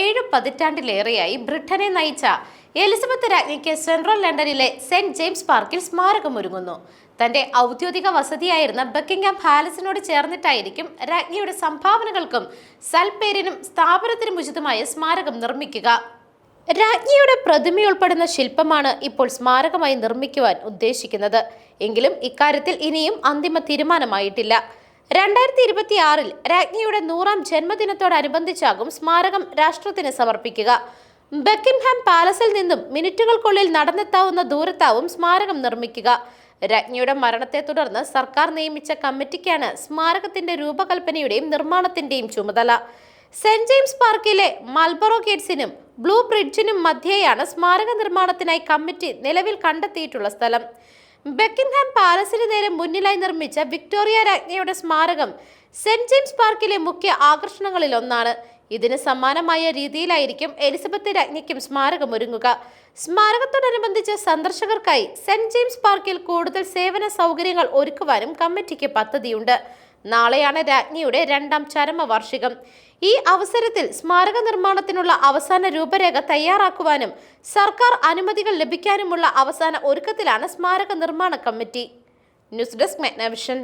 ഏഴു പതിറ്റാണ്ടിലേറെയായി ബ്രിട്ടനെ നയിച്ച എലിസബത്ത് രാജ്ഞിക്ക് സെൻട്രൽ ലണ്ടനിലെ സെന്റ് ജെയിംസ് പാർക്കിൽ സ്മാരകമൊരുങ്ങുന്നു. തന്റെ ഔദ്യോഗിക വസതിയായിരുന്ന ബക്കിംഗ്ഹാം പാലസിനോട് ചേർന്നിട്ടായിരിക്കും രാജ്ഞിയുടെ സംഭാവനകൾക്കും സൽപേരിനും സ്ഥാപനത്തിനും ഉചിതമായ സ്മാരകം നിർമ്മിക്കുക. രാജ്ഞിയുടെ പ്രതിമയുൾപ്പെടുന്ന ശില്പമാണ് ഇപ്പോൾ സ്മാരകമായി നിർമ്മിക്കുവാൻ ഉദ്ദേശിക്കുന്നത്. എങ്കിലും ഇക്കാര്യത്തിൽ ഇനിയും അന്തിമ തീരുമാനമായിട്ടില്ല. രണ്ടായിരത്തി ഇരുപത്തി ആറിൽ രാജ്ഞിയുടെ നൂറാം ജന്മദിനത്തോടനുബന്ധിച്ചാകും സ്മാരകം രാഷ്ട്രത്തിന് സമർപ്പിക്കുക. ബക്കിംഹാം പാലസിൽ നിന്നും മിനിറ്റുകൾക്കുള്ളിൽ നടന്നെത്താവുന്ന ദൂരത്താവും സ്മാരകം നിർമ്മിക്കുക. രാജ്ഞിയുടെ മരണത്തെ തുടർന്ന് സർക്കാർ നിയമിച്ച കമ്മിറ്റിക്കാണ് സ്മാരകത്തിന്റെ രൂപകൽപ്പനയുടെയും നിർമ്മാണത്തിന്റെയും ചുമതല. സെന്റ് ജെയിംസ് പാർക്കിലെ മൽബറോ ഗേറ്റ്സിനും ബ്ലൂ ബ്രിഡ്ജിനും മധ്യേയാണ് സ്മാരക നിർമ്മാണത്തിനായി കമ്മിറ്റി നിലവിൽ കണ്ടെത്തിയിട്ടുള്ള സ്ഥലം. ബക്കിംഹാം പാലസിന് നേരെ മുന്നിലായി നിർമ്മിച്ച വിക്ടോറിയ രാജ്ഞിയുടെ സ്മാരകം സെന്റ് ജെയിംസ് പാർക്കിലെ മുഖ്യ ആകർഷണങ്ങളിൽ ഒന്നാണ്. ഇതിന് സമാനമായ രീതിയിലായിരിക്കും എലിസബത്ത് രാജ്ഞിക്കും സ്മാരകം ഒരുങ്ങുക. സ്മാരകത്തോടനുബന്ധിച്ച് സന്ദർശകർക്കായി സെന്റ് ജെയിംസ് പാർക്കിൽ കൂടുതൽ സേവന സൗകര്യങ്ങൾ ഒരുക്കുവാനും കമ്മിറ്റിക്ക് പദ്ധതിയുണ്ട്. നാളെയാണ് രാജ്ഞിയുടെ രണ്ടാം ചരമവാർഷികം. ഈ അവസരത്തിൽ സ്മാരക നിർമ്മാണത്തിനുള്ള അവസാന രൂപരേഖ തയ്യാറാക്കുവാനും സർക്കാർ അനുമതികൾ ലഭിക്കാനുമുള്ള അവസാന ഒരുക്കത്തിലാണ് സ്മാരക നിർമ്മാണ കമ്മിറ്റി. News desk മെഗ്നവിഷൻ.